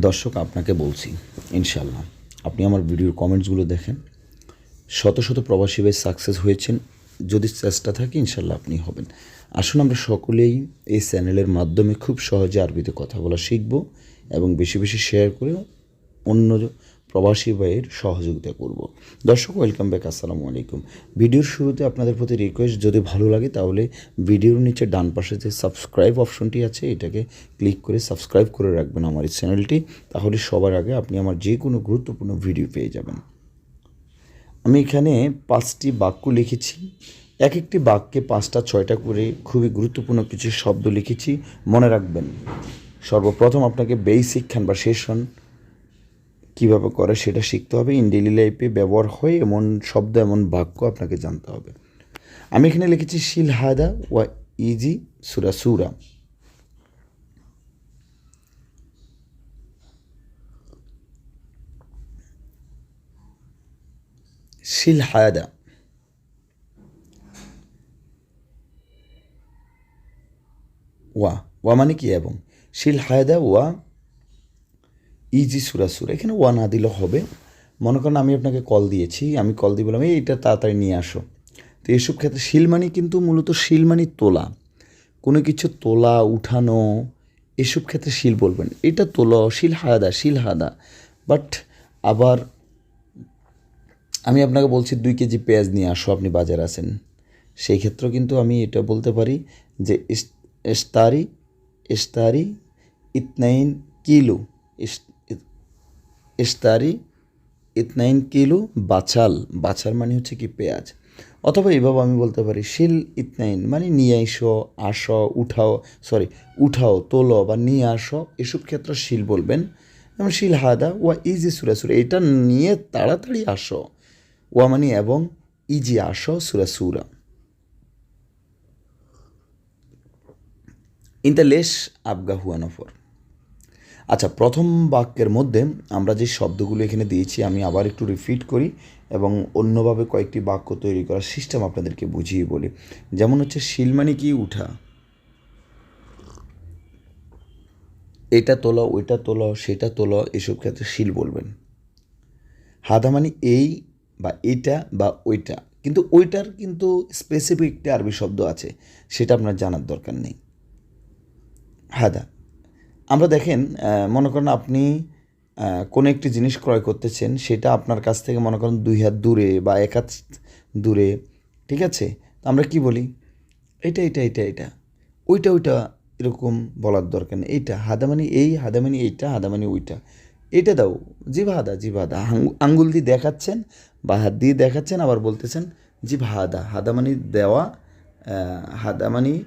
দর্শক, আপনাকে বলছি ইনশাল্লাহ আপনি আমার ভিডিওর কমেন্টসগুলো দেখেন। শত শত প্রবাসী ভাই সাকসেস হয়েছেন, যদি চেষ্টা থাকে ইনশাল্লাহ আপনি হবেন। আসুন, আমরা সকলেই এই চ্যানেলের মাধ্যমে খুব সহজে আরবিতে কথা বলা শিখব এবং বেশি বেশি শেয়ার করে অন্য প্রবাসী ভাইয়ের সহযোগিতা করব। দর্শক ওয়েলকাম ব্যাক আসসালামু আলাইকুম। ভিডিওর শুরুতে আপনাদের প্রতি রিকোয়েস্ট যদি ভালো লাগে তাহলে ভিডিওর নিচে ডান পাশে যে সাবস্ক্রাইব অপশনটি আছে, এটাকে ক্লিক করে সাবস্ক্রাইব করে রাখবেন আমার এই চ্যানেলটি তাহলে সবার আগে আপনি আমার যে কোনো গুরুত্বপূর্ণ ভিডিও পেয়ে যাবেন। আমি এখানে পাঁচটি বাক্য লিখেছি। এক একটি বাক্যে পাঁচটা, ছয়টা করে খুবই গুরুত্বপূর্ণ কিছু শব্দ লিখেছি। মনে রাখবেন, সর্বপ্রথম আপনাকে বেসিক খান বা সেশন কীভাবে করে সেটা শিখতে হবে। ইন ডেলি লাইফে ব্যবহার হয় এমন শব্দ, এমন বাক্য আপনাকে জানতে হবে। আমি এখানে লিখেছি, শিল হায়দা ওয়া ইজি সুরা সুরা। শিল হায়াদা ওয়া ওয়া মানে কি? এবং শিল হায়দা ওয়া ইজি সুরা সুরা। এখানে ওয়া না দিলে হবে। মনে করেন আমি আপনাকে কল দিয়েছি, আমি কল দিয়ে বললাম, এই এটা তাড়াতাড়ি নিয়ে আসো। তো এসব ক্ষেত্রে শিলমানি কিন্তু মূলত শিলমানি তোলা। কোনো কিছু তোলা, উঠানো, এসব ক্ষেত্রে শিল বলবেন। এটা তোলো শিল হায়দা শিল হাদা বাট আবার আমি আপনাকে বলছি, দুই কেজি পেঁয়াজ নিয়ে আসো, আপনি বাজার আসেন সেই ক্ষেত্রেও কিন্তু আমি এটা বলতে পারি যে, ইস- ইস্তারি ইস্তারি, ইতনাইন কিলো ইস্তারি ইতনাইন কিলো, বাছাল। বাছাল মানে হচ্ছে কি পেঁয়াজ। অথবা এভাবে আমি বলতে পারি, শিল ইতনাইন মানে নিয়ে আইসো, আসো, উঠাও সরি উঠাও, তোলো বা নিয়ে আসো, এসব ক্ষেত্রে শিল বলবেন। যেমন শিল হাদা, ওয়া ইজি সুরা সুরা, এটা নিয়ে তাড়াতাড়ি আসো। ওয়া মানে এবং ইজি আসো সুরা সুরা। ইন দ্য লেশ আবগা হুয়ানফর আচ্ছা প্রথম বাক্যের মধ্যে আমরা যে শব্দগুলো এখানে দিয়েছি, আমি আবার একটু রিপিট করি এবং অন্যভাবে কয়েকটি বাক্য তৈরি করার সিস্টেম আপনাদেরকে বুঝিয়ে বলি। যেমন হচ্ছে শিলমানি কি উঠা? এটা তোলো, ওইটা তোলো, সেটা তোলো, এসব ক্ষেত্রে শিল বলবেন। হাদা মানে এই বা এইটা বা ওইটা। কিন্তু ওইটার কিন্তু স্পেসিফিক একটি আরবি শব্দ আছে, সেটা আপনার জানার দরকার নেই। হাদা। আমরা দেখেন মনে করেন আপনি কোনো একটি জিনিস ক্রয় করতেছেন, সেটা আপনার কাছ থেকে মনে করেন দুই হাত দূরে বা এক হাত দূরে, ঠিক আছে? আমরা কি বলি? এটা এটা এটা এটা। ওইটা ওইটা এরকম বলার দরকার নেই। এইটা, হাদামানি এই, হাদামানি এইটা, হাদামানি ওইটা। এটা দাও জিভা হাদা জিভা হাদা আঙ্গু- আঙ্গুল দিয়ে দেখাচ্ছেন বা হাত দিয়ে দেখাচ্ছেন, আবার বলতেছেন জিভা হাদা হাদামানি দেওয়া হাদামানি,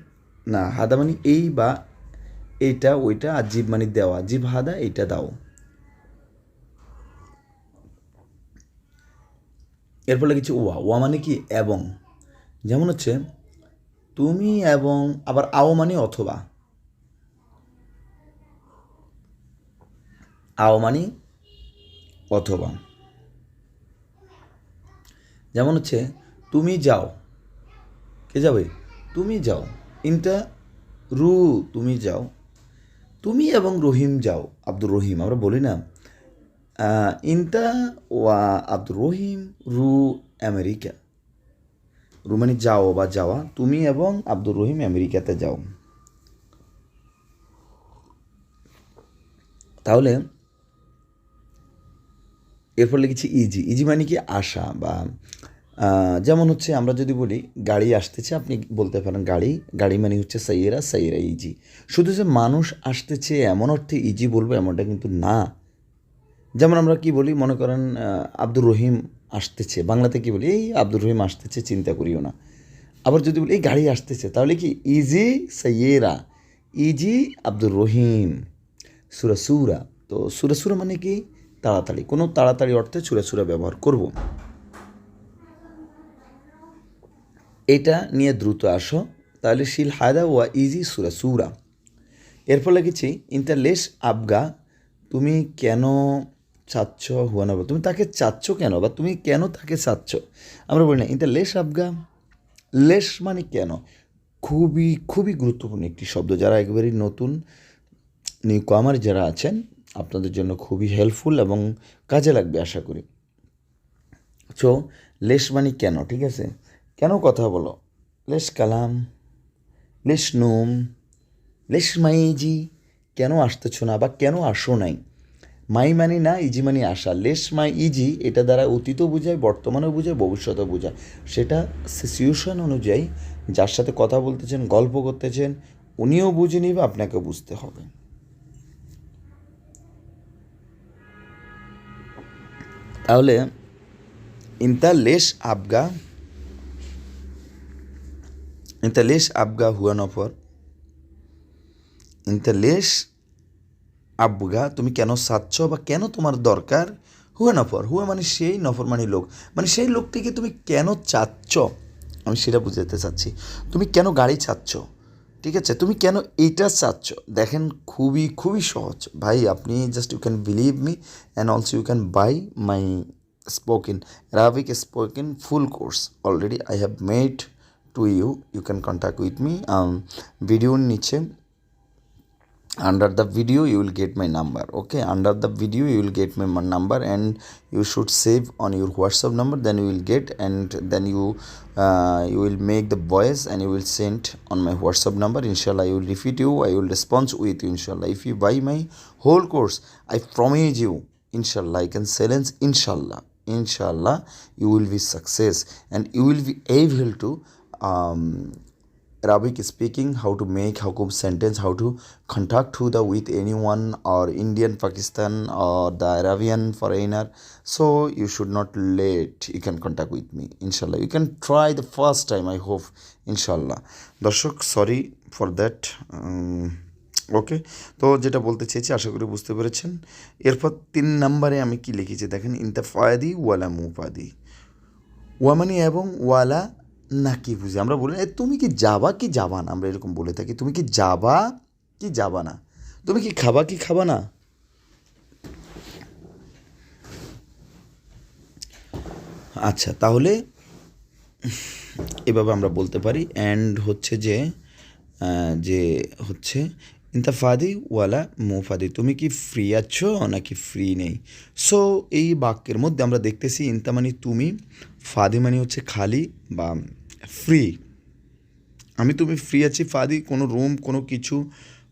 না, হাদামানি এই বা এইটা, ওইটা আর জিভ মানে দেওয়া। জিভ হাদা, এইটা দাও। এর ফলে কিছু ওয়া। ওয়া মানে কি? এবং। যেমন হচ্ছে, তুমি এবং আবার আও মানে অথবা। আও মানে অথবা। যেমন হচ্ছে, তুমি যাও। কে যাবে? তুমি যাও। ইনটা রু, তুমি যাও। তুমি এবং রহিম যাও, আব্দুর রহিম, আমরা বলি না। ইনটা ওয়া আব্দুর রহিম রু আমেরিকা। রু মানে যাও বা যাওয়া, তুমি এবং আব্দুর রহিম আমেরিকাতে যাও। তাহলে, এরপর লিখেছি ইজি। ইজি মানে কি আশা বা যেমন হচ্ছে আমরা যদি বলি, গাড়ি আসতেছে, আপনি বলতে পারেন গাড়ি গাড়ি মানে হচ্ছে সাইয়েরা সাইয়েরা ইজি। শুধু যে মানুষ আসতেছে এমন অর্থে ইজি বলব এমনটা কিন্তু না। যেমন আমরা কি বলি, মনে করেন আব্দুর রহিম আসতেছে, বাংলাতে কি বলি, এই আব্দুর রহিম আসতেছে, চিন্তা করিও না। আবার যদি বলি, এই গাড়ি আসতেছে, তাহলে কি ইজি সাইয়েরা? ইজি আব্দুর রহিম। সুরা সুরা। তো সুরা সুরা মানে কি? তাড়াতাড়ি। কোনো তাড়াতাড়ি অর্থে সুরা সুরা ব্যবহার করব। এটা নিয়ে দ্রুত আসো, তাহলে শিল হায়দা ওয়া ইজি সুরা সুরা। এর ফলে লিখেছি ইন্টার লেস আবগা, তুমি কেন চাচ্ছ হুয়া নব তুমি তাকে চাচ্ছ কেন বা তুমি কেন তাকে চাচ্ছ? আমরা বলি না ইন্টার লেস আবগা। লেস মানে কেন? খুবই খুবই গুরুত্বপূর্ণ একটি শব্দ। যারা একেবারেই নতুন নিউ কমার যারা আছেন, আপনাদের জন্য খুবই হেল্পফুল এবং কাজে লাগবে, আশা করি। সো লেস মানে কেন? ঠিক আছে? কেন কথা বলো? লেশ কালাম, লেশ নোম, লেশ মাইজি, কেন আসতেছ না বা কেন আসো নাই? মাই মানি না, ইজি মানি আসা। লেস মাই ইজি, এটা দ্বারা অতীতও বোঝায়, বর্তমানেও বোঝায়, ভবিষ্যতেও বোঝায়। সেটা সিচুয়েশন অনুযায়ী যার সাথে কথা বলতেছেন, গল্প করতেছেন, উনিও বুঝে নিবে আপনাকে বুঝতে হবে। তাহলে, ইন্তা লেশ আবগা ইন্তা লেশ আবগা হুয়া নফর ইন্তা লেশ আবগা তুমি কেন চাচ্ছ বা কেন তোমার দরকার? হুয়া নফর হুয়া মানে সেই নফর মানে লোক। মানে সেই লোকটিকে তুমি কেন চাচ্ছ? আমি সেটা বুঝাতে চাচ্ছি। তুমি কেন গাড়ি চাচ্ছ? ঠিক আছে? তুমি কেন এইটা চাচ্ছ? দেখেন, খুবই খুবই সহজ। ভাই, আপনি just you can believe me and also you can buy my spoken Arabic spoken full course already I have made to you you can contact with me um, video niche under the video you will get my number okay under the video you will get my number and you should save on your whatsapp number then you will get and then you uh, you will make the voice and you will send on my whatsapp number inshallah i will repeat you i will respond with you inshallah if you buy my whole course i promise you inshallah i can silence inshallah inshallah you will be success and you will be able to um, Arabic speaking, how to make, to sentence, how to contact to the with anyone or Indian, Pakistan or the Arabian foreigner. So you should not late. You can contact with me, inshallah. You can try the first time. I hope, inshallah. দর্শক sorry for that okay তো যেটা বলতে চেয়েছি আশা করি বুঝতে পেরেছেন এরপর তিন নম্বরে আমি কি লিখেছি দেখেন ইন্তাফায়াদি ওয়ালা মুফাদি ওয়ামানি এবং ওয়ালা নাকি বুঝি? আমরা বলি "এ, তুমি কি যাবা কি যাবা না? আমরা এরকম বলে থাকি। তুমি কি যাবা কি যাবা না? তুমি কি খাবা কি খাবা না? আচ্ছা তাহলে এভাবে আমরা বলতে পারি। অ্যান্ড হচ্ছে যে যে হচ্ছে ইন্তাফাদি ওয়ালা মুফাদি তুমি কি ফ্রি আছো নাকি ফ্রি নেই সো এই বাক্যের মধ্যে আমরা দেখতেছি ইন্তা মানে তুমি ফাদি মানে হচ্ছে খালি বা ফ্রি আমি তুমি ফ্রি আছি ফাদি কোনো রুম কোনো কিছু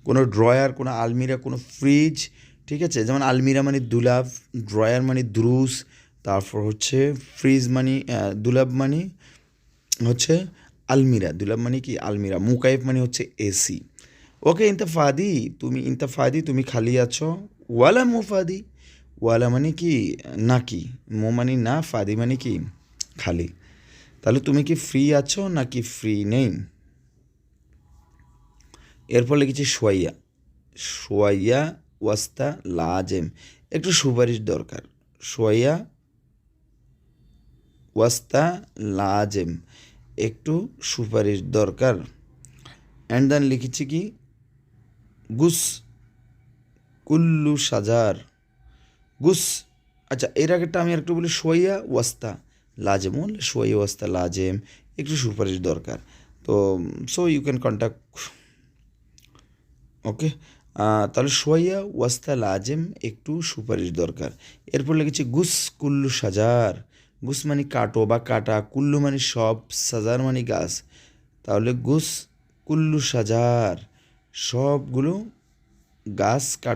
কোনো ড্রয়ার কোনো আলমিরা কোনো ফ্রিজ ঠিক আছে যেমন আলমিরা মানে দুলাভ ড্রয়ার মানে দ্রুস তারপর হচ্ছে ফ্রিজ মানে দুলাভ মানে হচ্ছে আলমিরা দুলাভ মানে কি আলমিরা মুকাইফ মানে হচ্ছে এসি ওকে ইন্তাফাদি তুমি ইন্তাফাদি তুমি খালি আছো। ওয়ালা মুফাদি ওয়ালা মানে কি? নাকি মো মানে না, ফাদি মানে কি? খালি। তাহলে তুমি কি ফ্রি আছো নাকি ফ্রি নেই? এরপর লিখেছি সোয়াইয়া সোয়াইয়া ওয়াস্তা লাজেম। একটু সুপারিশ দরকার। সোয়াইয়া ওয়াস্তা লাজেম। একটু সুপারিশ দরকার। অ্যান্ড দেন লিখেছি কি? গুস, কুল্লু সাজার গুস আচ্ছা এর আগেরটা আমি একটু বলি সোয়াইয়া ওয়াস্তা লাজেম বললে সোয়াইয়া ওয়াস্তা লাজেম, একটু সুপারিশ দরকার। তো so you can contact okay তাহলে সোয়াইয়া ওয়াস্তা লাজেম একটু সুপারিশ দরকার। এরপর লেগেছে গুস, কুল্লু সাজার গুস মানে কাটো বা কাটা, কুল্লু মানে সব সাজার মানে গাছ। তাহলে গুস, কুল্লু সাজার সবগুলো গাছ কাট